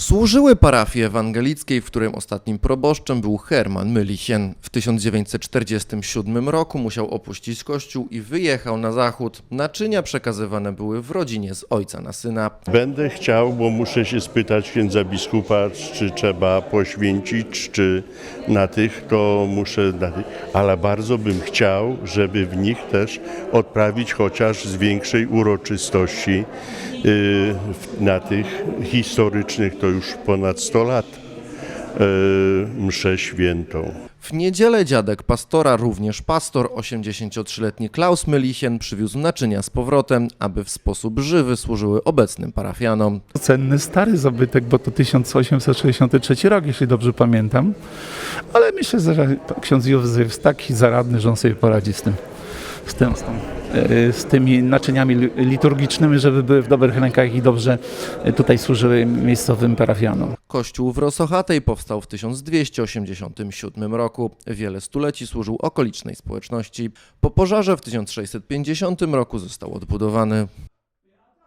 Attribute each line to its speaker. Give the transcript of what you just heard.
Speaker 1: Służyły parafii ewangelickiej, w którym ostatnim proboszczem był Herman Mylichien. W 1947 roku musiał opuścić kościół i wyjechał na zachód. Naczynia przekazywane były w rodzinie z ojca na syna.
Speaker 2: Będę chciał, bo muszę się spytać księdza biskupa, czy trzeba poświęcić, czy na tych, to muszę. Ale bardzo bym chciał, żeby w nich też odprawić chociaż z większej uroczystości w- na tych historycznych, to już ponad 100 lat, yy, mszę świętą.
Speaker 1: W niedzielę dziadek pastora, również pastor, 83-letni Klaus Mylichien, przywiózł naczynia z powrotem, aby w sposób żywy służyły obecnym parafianom.
Speaker 3: cenny, stary zabytek, bo to 1863 rok, jeśli dobrze pamiętam. Ale myślę, że ksiądz Józef jest taki zaradny, że on sobie poradzi z tym, z, tym, z, tą, e, z tymi naczyniami li- liturgicznymi, żeby były w dobrych rękach i dobrze e, tutaj służyły miejscowym parafianom.
Speaker 1: Kościół w Rosochatej powstał w 1287 roku. Wiele stuleci służył okolicznej społeczności. Po pożarze w 1650 roku został odbudowany.